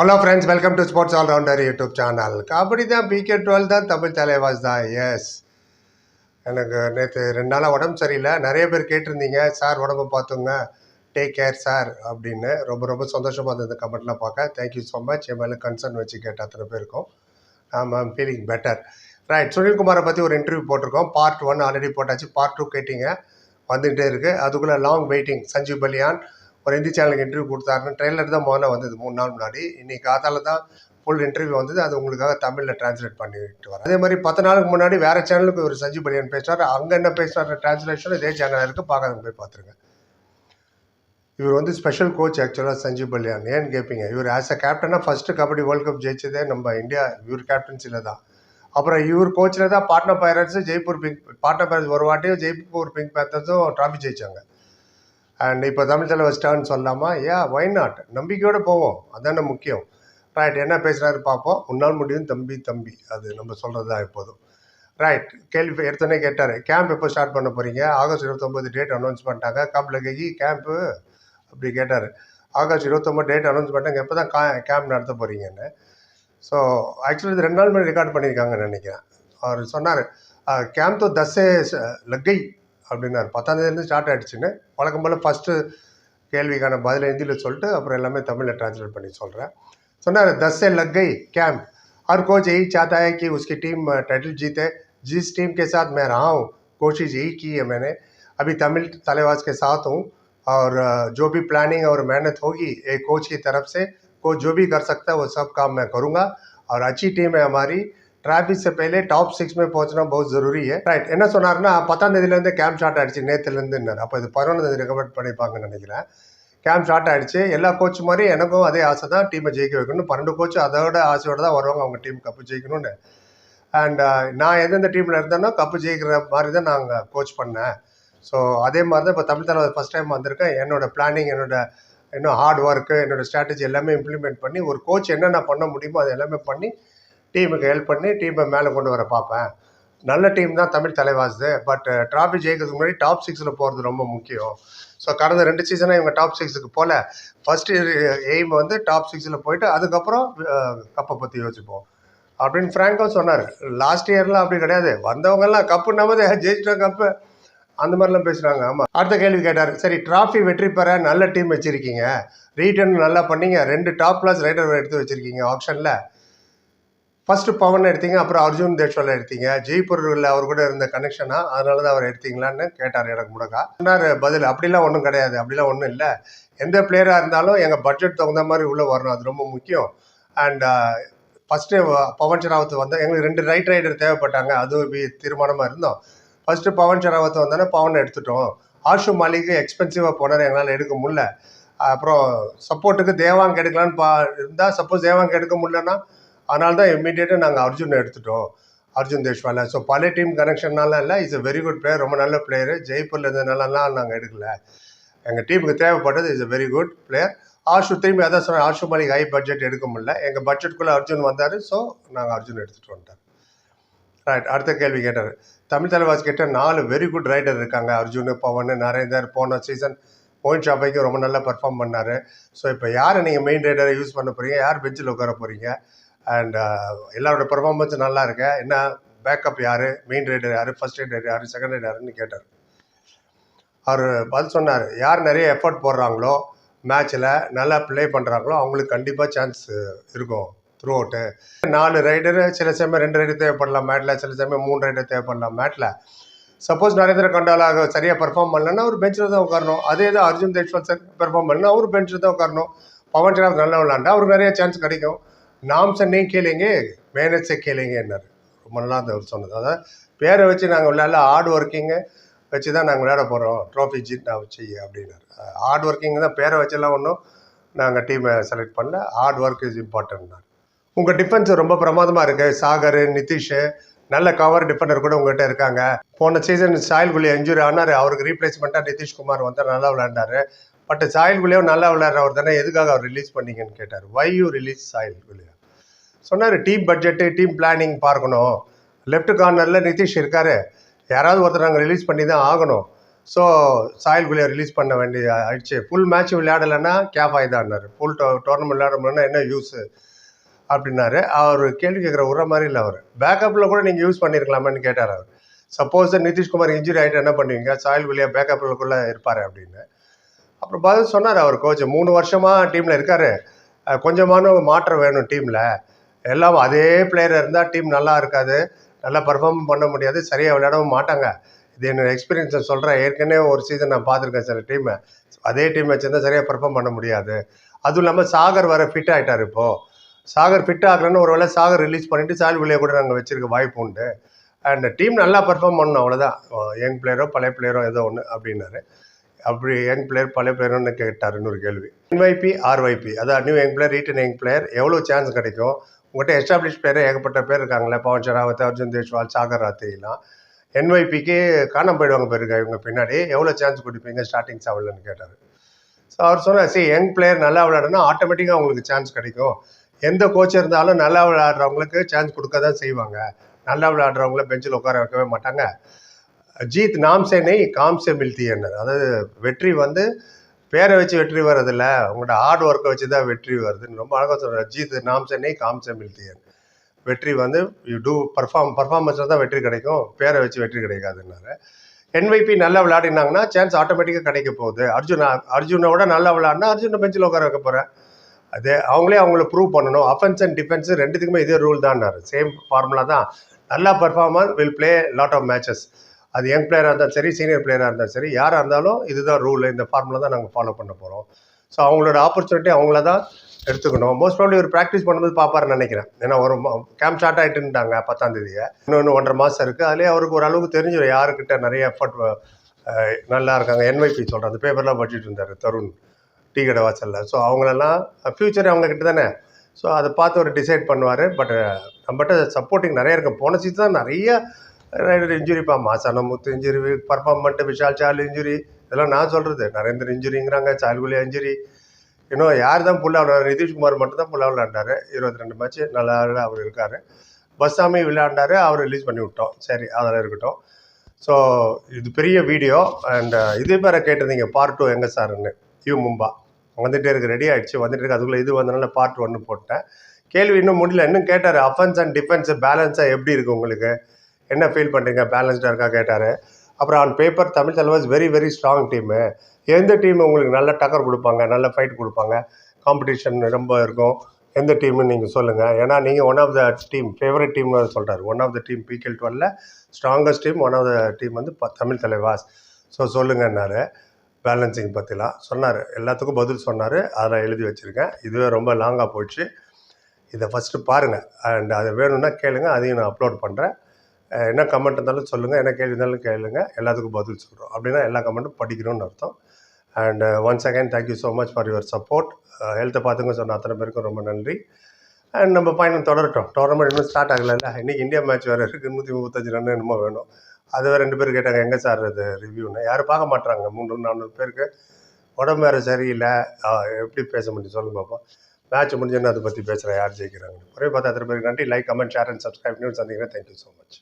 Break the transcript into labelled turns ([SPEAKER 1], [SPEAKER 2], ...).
[SPEAKER 1] Hello friends welcome to sports allrounder YouTube channel kabaddi தான் PK twelve தான் தமிழ் தலைவாஸ் தான். S எனக்கு நேற்று ரெண்டு நாளாக உடம்பு சரியில்லை. நிறைய பேர் கேட்டிருந்தீங்க சார் உடம்பு பார்த்துங்க. Take care sir. அப்படின்னு. ரொம்ப ரொம்ப சந்தோஷமாக இருந்தது கமெண்ட்லாம் பார்க்க. தேங்க்யூ ஸோ மச் என் மேலே கன்சர்ன் வச்சு கேட்ட அத்தனை பேருக்கும். ஆமாம் ஐம் ஃபீலிங் பெட்டர் ரைட் சுனில்குமாரை பற்றி ஒரு இன்டர்வியூ போட்டிருக்கோம். பார்ட் ஒன் ஆல்ரெடி போட்டாச்சு. பார்ட் டூ கேட்டிங்க. வந்துகிட்டே இருக்குது அதுக்குள்ளே லாங் வெயிட்டிங் சஞ்சீவ் பலியான் ஒரு ஹிந்தி சேனலுக்கு இன்டர்வியூ கொடுத்தாருன்னு ட்ரெய்லர் தான் முதல்ல வந்தது மூணு நாள் முன்னாடி. இன்னைக்கு காத்தால தான் ஃபுல் இன்டர்வியூ வந்தது. அது உங்களுக்காக தமிழில் டிரான்ஸ்லேட் பண்ணிட்டு வரேன். அதே மாதிரி பத்து நாளுக்கு முன்னாடி வேறு சேனலுக்கு ஒரு சஞ்சீவ் பலியன் பேசுவார் அங்கே என்ன பேசுகிறாரு டிரான்ஸ்லேஷன் இதே சேனல் இருக்குது பார்க்காதவங்க போய் பார்த்துருங்க. இவர் வந்து ஸ்பெஷல் கோச் ஆக்சுவலாக சஞ்சீவ் பல்யான் ஏன்னு கேட்பீங்க இவர் ஆஸ் அ கேப்டனாக ஃபஸ்ட்டு கபடி வேர்ல்ட் கப் ஜெயிச்சதே நம்ம இந்தியா இவர் கேப்டன்சியில் தான். அப்புறம் இவர் கோச்சில் தான் பாட்னா பைரட்ஸும் ஜெய்ப்பூர் பிங்க் பாட்னா பைரட்ஸ் ஒரு வாட்டியும் ஜெய்ப்பூர் பிங்க் பேத்தர்ஸும் ட்ராஃபி ஜெயிச்சாங்க. அண்ட் இப்போ தமிழ் தலைவர் சொல்லாமா ஏ ஒய் நாட் நம்பிக்கையோடு போவோம். அதான முக்கியம். ரைட் என்ன பேசுகிறாரு பார்ப்போம் உன்னால் முடியும் தம்பி தம்பி. அது நம்ம சொல்கிறது தான் எப்போதும் ரைட் கேள்வி எடுத்தோடனே கேட்டார். கேம்ப் எப்போ ஸ்டார்ட் பண்ண போகிறீங்க ஆகஸ்ட் இருபத்தொம்போது டேட் அனௌன்ஸ் பண்ணிட்டாங்க. கேம்பில் கை கேம்ப்பு அப்படி கேட்டார். ஆகஸ்ட் இருபத்தொம்போது டேட் அனௌன்ஸ் பண்ணிட்டாங்க. எப்போ தான் கா கேம்ப் நடத்த போகிறீங்கன்னு ஸோ ஆக்சுவலி இது ரெண்டு நாள் மணி ரெக்கார்ட் பண்ணியிருக்காங்கன்னு நினைக்கிறேன். அவர் சொன்னார் கேம்ப் தோ தசே லக்கை அப்படின்னாரு பத்தாம் தேதியிலேருந்து ஸ்டார்ட் ஆகிடுச்சுன்னு வழக்கம் போல் ஃபஸ்ட்டு கேள்விக்கான பதில் ஹிந்தியில் சொல்லிட்டு அப்புறம் எல்லாமே தமிழில் ट्रांसलेट பண்ணி சொல்கிறேன் சொன்னார் दस से लग गई कैंप हर कोच यही चाहता है कि उसकी टीम टाइटल जीते जिस टीम के साथ मैं रहा हूँ कोशिश यही की है मैंने अभी तमिल तलेवास के साथ हूँ और अ, जो भी प्लानिंग और मेहनत होगी एक कोच की तरफ से कोच जो भी कर सकता है वो सब काम मैं करूँगा और अच्छी टीम है हमारी டிராஃபிக் से पहले டாப் சிக்ஸ் में पहुंचना बहुत ज़रूरी है ரைட் என்ன சொன்னார்னா பத்தாம் தேதியிலேருந்து கேம்ப் ஸ்டார்ட் ஆயிடுச்சு நேற்றுலேருந்துன்னார் அப்போ இது பதினொன்றாம் தேதி ரெக்கமெண்ட் பண்ணியிருப்பாங்கன்னு நினைக்கிறேன் கேம்ப் ஸ்டார்ட் ஆயிடுச்சு எல்லா கோச் மாதிரி எனக்கும் அதே ஆசை தான் டீமை ஜெயிக்க வைக்கணும் பன்னெண்டு கோச் அதோட ஆசையோட தான் வருவாங்க அவங்க டீம் கப்பு ஜெயிக்கணும்னு அண்ட் நான் எந்தெந்த டீமில் இருந்தேனோ கப்பு ஜெயிக்கிற மாதிரி தான் நாங்கள் கோச் பண்ணேன் ஸோ அதே மாதிரி தான் இப்போ தமிழ் தலைவர் ஃபஸ்ட் டைம் வந்திருக்கேன் என்னோட பிளானிங் என்னோட இன்னும் ஹார்ட் ஒர்க்கு என்னோட ஸ்ட்ராட்டஜி எல்லாமே இம்ப்ளிமெண்ட் பண்ணி ஒரு கோச் என்னென்ன பண்ண முடியுமோ அது எல்லாமே பண்ணி டீமுக்கு ஹெல்ப் பண்ணி டீமை மேலே கொண்டு வர பார்ப்பேன். நல்ல டீம் தான் தமிழ் தலைவாசுது பட் ட்ராஃபி ஜெயிக்கிறதுக்கு முன்னாடி டாப் சிக்ஸில் போகிறது ரொம்ப முக்கியம். ஸோ கடந்த ரெண்டு சீசனாக இவங்க டாப் சிக்ஸுக்கு போகல ஃபஸ்ட்டு எய்ம் வந்து டாப் சிக்ஸில் போயிட்டு அதுக்கப்புறம் கப்பை பற்றி யோசிப்போம். அப்படின்னு ஃப்ராங்கோ சொன்னார். லாஸ்ட் இயர்லாம் அப்படி கிடையாது. வந்தவங்கெல்லாம் கப்பு நம்மதே ஜெயிச்சிட்டோம் கப்பு அந்த மாதிரிலாம் பேசுகிறாங்க ஆமாம் அடுத்த கேள்வி கேட்டார். சரி டிராஃபி வெற்றி பெற நல்ல டீம் வச்சுருக்கீங்க. ரீட்டர்ன் நல்லா பண்ணீங்க. ரெண்டு டாப் கிளாஸ் ரைடர் எடுத்து வச்சுருக்கீங்க ஆப்ஷனில் ஃபஸ்ட்டு பவன் எடுத்தீங்க அப்புறம் அர்ஜுன் தேஷ்வால் எடுத்தீங்க. ஜெய்ப்பூரில் அவர் கூட இருந்த கனெக்ஷனா அதனால தான் அவர் எடுத்தீங்களான்னு கேட்டார் எனக்கு முடக்கா. சொன்னார் பதில் அப்படிலாம் ஒன்றும் கிடையாது அப்படிலாம் ஒன்றும் இல்லை. எந்த பிளேயராக இருந்தாலும் எங்கள் பட்ஜெட் தகுந்த மாதிரி உள்ளே வரணும் அது ரொம்ப முக்கியம். அண்ட் ஃபஸ்ட்டு பவன் ஷராவத் வந்தால் எங்களுக்கு ரெண்டு ரைட் ரைடர் தேவைப்பட்டாங்க அது வி- தீர்மானமாக இருந்தோம். ஃபஸ்ட்டு பவன் ஷராவத் வந்தோன்னே பவன் எடுத்துட்டோம். ஆஷு மாலிக்கு எக்ஸ்பென்சிவாக போனார் எங்களால் எடுக்க முடில அப்புறம் சப்போர்ட்டுக்கு தேவாங்க எடுக்கலான்னு பா இருந்தால் சப்போஸ் தேவாங்க எடுக்க முடிலன்னா அதனால தான் இம்மிடியேட்டாக நாங்கள் அர்ஜுன் எடுத்துட்டோம். அர்ஜுன் தேஷ்வால. ஸோ பழைய டீம் கனெக்ஷன்னால இல்லை is a very good player ரொம்ப நல்ல பிளேயரு ஜெய்ப்பூரில் இருந்ததுனாலலாம் நாங்கள் எடுக்கல. எங்கள் டீமுக்கு தேவைப்பட்டது is a very good player Ashu திரும்பி அதான் சொன்னேன் ஆஷு மலிக் ஹை பட்ஜெட் எடுக்க முடியல. எங்கள் பட்ஜெட்குள்ளே அர்ஜுன் வந்தார் ஸோ நாங்கள் அர்ஜுன் எடுத்துகிட்டு வந்துட்டார் ரைட் அடுத்த கேள்வி கேட்டார். தமிழ் தலைவாஸ் கிட்ட நாலு வெரி குட் ரைடர் இருக்காங்க. அர்ஜுன் பவன் நரேந்தர் போன சீசன் மோயின் ஷாபைக்கு ரொம்ப நல்லா பர்ஃபார்ம் பண்ணார். ஸோ இப்போ யாரை நீங்கள் மெயின் ரைடரை யூஸ் பண்ண போகிறீங்க யார் பெஞ்சில் உட்கார போகிறீங்க அண்ட் uh, எல்லாரோட பெர்ஃபார்மன்ஸ் நல்லா இருக்கு. என்ன பேக்கப் யார்? மெயின் ரைடர் யார்? ஃபர்ஸ்ட் ரைடர் யார்? செகண்ட் ரைடர் யாருன்னு கேட்டார். அவர் பதில் சொன்னார் யார் நிறைய எஃபர்ட் போடுறாங்களோ மேட்ச்சில் நல்லா ப்ளே பண்ணுறாங்களோ அவங்களுக்கு கண்டிப்பாக சான்ஸ் இருக்கும் த்ரூ அவுட்டு நாலு ரைடரு சில சமயம் ரெண்டு ரைடர் தேவைப்படலாம் மேட்டில் சில சமயம் மூணு ரைடர் தேவைப்படலாம் மேட்டில் சப்போஸ் நரேந்திர கண்டாலாக சரியாக பெர்ஃபார்ம் பண்ணலன்னா அவர் பெஞ்சில் தான் உட்காரணும். அதே தான் அர்ஜுன் தேஷ்வால் சார் பெர்ஃபார்ம் பண்ணலாம் அவர் பெஞ்சில் தான் உட்காரணும். பவன் ஷராப் நல்லா விளாண்டா அவருக்கு நிறைய சான்ஸ் கிடைக்கும். நாம் சென்னையும் கேளுங்க மேனேஜ் கேளுங்கன்னாரு ரொம்ப நல்லா அந்த அவர் சொன்னது. அதாவது பேரை வச்சு நாங்கள் விளையாடல ஹார்ட் ஒர்க்கிங்கு வச்சு தான் நாங்கள் விளையாட போகிறோம் ட்ராஃபி ஜீட் நான் வச்சு அப்படின்னாரு. ஹார்ட் ஒர்க்கிங் தான் பேரை வச்செல்லாம் ஒன்றும் நாங்கள் டீமை செலக்ட் பண்ணல. ஹார்ட் ஒர்க் இஸ் இம்பார்ட்டன்ட்னாரு உங்கள் டிஃபென்ஸ் ரொம்ப பிரமாதமாக இருக்குது சாகர் நிதிஷ் நல்ல கவர் டிஃபெண்டர் கூட உங்கள்கிட்ட இருக்காங்க. போன சீசன் சாயல் குலி இன்ஜுரி ஆனார். அவருக்கு ரீப்ளேஸ்மெண்ட்டாக நிதிஷ்குமார் வந்து நல்லா விளையாண்டாரு. பட் சாயல் குலியும் நல்லா விளையாடுறவர் தானே எதுக்காக அவர் ரிலீஸ் பண்ணீங்கன்னு கேட்டார். Why you release Sahil Gulia சொன்னார் டீம் பட்ஜெட்டு டீம் பிளானிங் பார்க்கணும். லெஃப்ட் கார்னரில் நிதிஷ் இருக்கார். யாராவது ஒருத்தர் நாங்கள் ரிலீஸ் பண்ணி தான் ஆகணும். ஸோ சாயில் குலியை ரிலீஸ் பண்ண வேண்டிய ஆயிடுச்சு. ஃபுல் மேட்ச் விளையாடலைன்னா கேப் ஆகிதான்னாரு ஃபுல் டோ டோர்னமெண்ட் விளையாடணும்னா என்ன யூஸு அப்படின்னாரு. அவர் கேள்வி கேட்குற உர மாதிரி இல்லை அவர். பேக்கப்பில் கூட நீங்கள் யூஸ் பண்ணியிருக்கலாமான்னு கேட்டார் அவர். சப்போஸ் நிதிஷ்குமார் இன்ஜுரி ஆகிட்டு என்ன பண்ணுவீங்க? சாயல் குலியா பேக்கப்பில் இருப்பார் அப்படின்னு. அப்புறம் பதில் சொன்னார் அவர் கோச் மூணு வருஷமாக டீமில் இருக்கார். கொஞ்சமான மாற்றம் வேணும் டீமில் எல்லாம் அதே பிளேயர் இருந்தால் டீம் நல்லா இருக்காது. நல்லா பர்ஃபார்ம் பண்ண முடியாது. சரியாக விளையாடவும் மாட்டாங்க. இது என்னோடய எக்ஸ்பீரியன்ஸை சொல்கிறேன் ஏற்கனவே ஒரு சீசன் நான் பார்த்துருக்கேன் சில டீமை அதே டீம் வச்சுருந்தா சரியாக பர்ஃபார்ம் பண்ண முடியாது. அதுவும் இல்லாமல் சாகர் வர ஃபிட் ஆகிட்டார் இப்போது சாகர் ஃபிட் ஆகலன்னு ஒரு வேளை சாகர் ரிலீஸ் பண்ணிவிட்டு சால்விலே கூட நாங்கள் வச்சுருக்க வாய்ப்பு உண்டு. அண்ட் டீம் நல்லா பர்ஃபார்ம் பண்ணணும். அவ்வளோதான் யங் பிளேயரோ பழைய பிளேயரோ ஏதோ ஒன்று அப்படின்னாரு. அப்படி யங் பிளேயர் பழைய பிளேயர்னு கேட்டார். இன்னொரு கேள்வி. என்வைபி ஆர்வைபி அதான் new young player retain young player எவ்வளோ சான்ஸ் கிடைக்கும்? உங்கள்கிட்ட எஸ்டாப்ளிஷ் பேரே ஏகப்பட்ட பேர் இருக்காங்களே பவன் ஷராவத் அர்ஜுன் தேஷ்வால் சாகர் ராத்திரிலாம். என்வைபிக்கு காணம் போயிடுவாங்க பேருங்க இவங்க பின்னாடி. எவ்வளோ சான்ஸ் கொடுப்பீங்க ஸ்டார்டிங் செவன்லன்னு கேட்டார் ஸோ அவர் சொன்னார் சரி யங் பிளேயர் நல்லா விளையாடுனா ஆட்டோமேட்டிக்காக அவங்களுக்கு சான்ஸ் கிடைக்கும். எந்த கோச் இருந்தாலும் நல்லா விளையாடுறவங்களுக்கு சான்ஸ் கொடுக்க தான் செய்வாங்க. நல்லா விளையாடுறவங்கள பெஞ்சில் உட்கார வைக்கவே மாட்டாங்க. ஜீத் நாம்சேனை காம்சே மில்தி என்ன அதாவது வெற்றி வந்து பேரை வச்சு வெற்றி வர்றதில்ல. உங்களோட ஹார்ட் ஒர்க்கை வச்சு தான் வெற்றி வருதுன்னு ரொம்ப அழகாக சொல்கிறார் ஜீத் நாம் சென்னை காம் மில்தியன் வெற்றி வந்து யூ டூ பர்ஃபார்ம் பர்ஃபார்மன்ஸில் தான் வெற்றி கிடைக்கும். பேரை வச்சு வெற்றி கிடைக்காதுன்னாரு. என்வைபி நல்லா விளையாடினாங்கன்னா சான்ஸ் ஆட்டோமேட்டிக்காக கிடைக்க போகுது. அர்ஜுனா அர்ஜுனோட நல்லா விளையாடினா அர்ஜுனை பெஞ்சில் உட்கார வைக்க போகிறேன் அதே அவங்களே அவங்கள ப்ரூவ் பண்ணணும். அஃபென்ஸ் அண்ட் டிஃபென்ஸ் ரெண்டுத்துக்குமே இதே ரூல் தான்னாரு. சேம் ஃபார்முலா தான். நல்லா performer will play lot of matches அது யங் பிளேயராக இருந்தாலும் சரி சீனியர் பிளேயராக இருந்தாலும் சரி யாராக இருந்தாலும் இதுதான் ரூல் இந்த ஃபார்முலா தான் நாங்கள் ஃபாலோ பண்ண போகிறோம் ஸோ அவங்களோட ஆப்பர்ச்சுனிட்டி அவங்கள தான் எடுத்துக்கணும். மோஸ்ட் ப்ராப்ளி ஒரு ப்ராக்டிஸ் பண்ணும்போது பார்ப்பாருன்னு நினைக்கிறேன். ஏன்னா ஒரு கேம்ப் ஸ்டார்ட் ஆகிட்டுன்ட்டாங்க பத்தாம் தேதியை இன்னொன்று ஒன்றரை மாதம் இருக்குது அதுலேயே அவருக்கு ஒரு அளவுக்கு தெரிஞ்சிடும் யாருக்கிட்ட நிறைய எஃபர்ட் நல்லா இருக்காங்க. என்வைபி சொல்கிறேன் அந்த பேப்பர்லாம் படிச்சுட்டு இருந்தார் தருண் டீ கடை வாசலில். ஸோ அவங்களெல்லாம் ஃப்யூச்சர் அவங்கக்கிட்ட தானே? ஸோ அதை பார்த்து ஒரு டிசைட் பண்ணுவார். பட் நம்மகிட்ட சப்போர்ட்டிங் நிறைய இருக்குது போன சீசன் தான் நிறைய ரைடர் இன்ஜுரிப்பா மாசான முத்து இன்ஜுரி பர்ஃபார்மெண்ட்டு விஷால் சால் இன்ஜுரி இதெல்லாம் நான் சொல்கிறது நரேந்தர் இன்ஜுரிங்கிறாங்க சால்குலியா இன்ஜுரி இன்னும் யார் தான் புல்லா விளையாடு நிதிஷ்குமார் மட்டும் தான் விளாண்டாரு இருபத்தி ரெண்டு மேட்ச் நல்லா அவர் இருக்கார். பஸ்ஸாமி விளையாண்டாரு அவர் ரிலீஸ் பண்ணி விட்டோம். சரி அதெல்லாம் இருக்கட்டும். ஸோ இது பெரிய வீடியோ அண்ட் இதே பேரை கேட்டிருந்தீங்க பார்ட் டூ எங்கே சார்னு யூ மும்பா வந்துகிட்டே இருக்கு ரெடி ஆகிடுச்சு வந்துட்டு இருக்கு. அதுக்குள்ளே இது வந்தனால பார்ட் ஒன்று போட்டேன். கேள்வி இன்னும் முடியல இன்னும் கேட்டார் அஃபென்ஸ் அண்ட் டிஃபென்ஸ் பேலன்ஸாக எப்படி இருக்குது உங்களுக்கு? என்ன ஃபீல் பண்ணுறீங்க பேலன்ஸ்டாக இருக்கா? கேட்டார். அப்புறம் on paper Tamil Thalaivas very very strong team எந்த டீம் உங்களுக்கு நல்ல டக்கர் கொடுப்பாங்க? நல்ல ஃபைட் கொடுப்பாங்க? காம்படிஷன் ரொம்ப இருக்கும். எந்த டீம்னு நீங்கள் சொல்லுங்கள் ஏன்னா நீங்கள் one of the team favourite டீம்னு சொல்கிறார் one of the team PKL டுவெல்ல strongest team one of the team வந்து ப தமிழ் தலைவாஸ். ஸோ சொல்லுங்கன்னாரு. பேலன்சிங் பற்றிலாம் சொன்னார். எல்லாத்துக்கும் பதில் சொன்னார். அதில் எழுதி வச்சுருக்கேன். இதுவே ரொம்ப லாங்காக போயிடுச்சு இதை ஃபஸ்ட்டு பாருங்கள் அண்ட் அது வேணும்னா கேளுங்கள் அதையும் நான் அப்லோட் பண்ணுறேன் என்ன கமெண்ட் இருந்தாலும் சொல்லுங்கள் என்ன கேள்வி இருந்தாலும் கேளுங்கள் எல்லாத்துக்கும் பதில் சொல்கிறோம் அப்படின்னா எல்லா கமெண்ட்டும் படிக்கணும்னு அர்த்தம். And once again thank you so much for your support ஹெல்த்தை பார்த்துங்க சொன்ன அத்தனை பேருக்கும் ரொம்ப நன்றி. அண்ட் நம்ம பயணம் தொடரட்டும். டோர்னமெண்ட் இன்னும் ஸ்டார்ட் ஆகலை இன்றைக்கி இந்தியா மேட்ச் வேறு இருக்குது நூற்றி முப்பத்தஞ்சு ரன் என்னமோ வேணும். அது வேறு ரெண்டு பேர் கேட்டாங்க எங்கே சார் அது ரிவ்யூன்னு யாரும் பார்க்க மாட்டாங்க மூன்று நானூறு பேருக்கு. உடம்பு வேறு சரியில்லை. எப்படி பேச முடியும்? சொல்லுங்க பார்ப்போம் மேட்ச் முடிஞ்சோன்னு அதை பற்றி பேசுகிறேன் யார் ஜெயிக்கிறாங்க ஒரே பார்த்து அத்தனை பேருக்கு நன்றி. Like comment share and subscribe news சந்திக்கிறேன். Thank you so much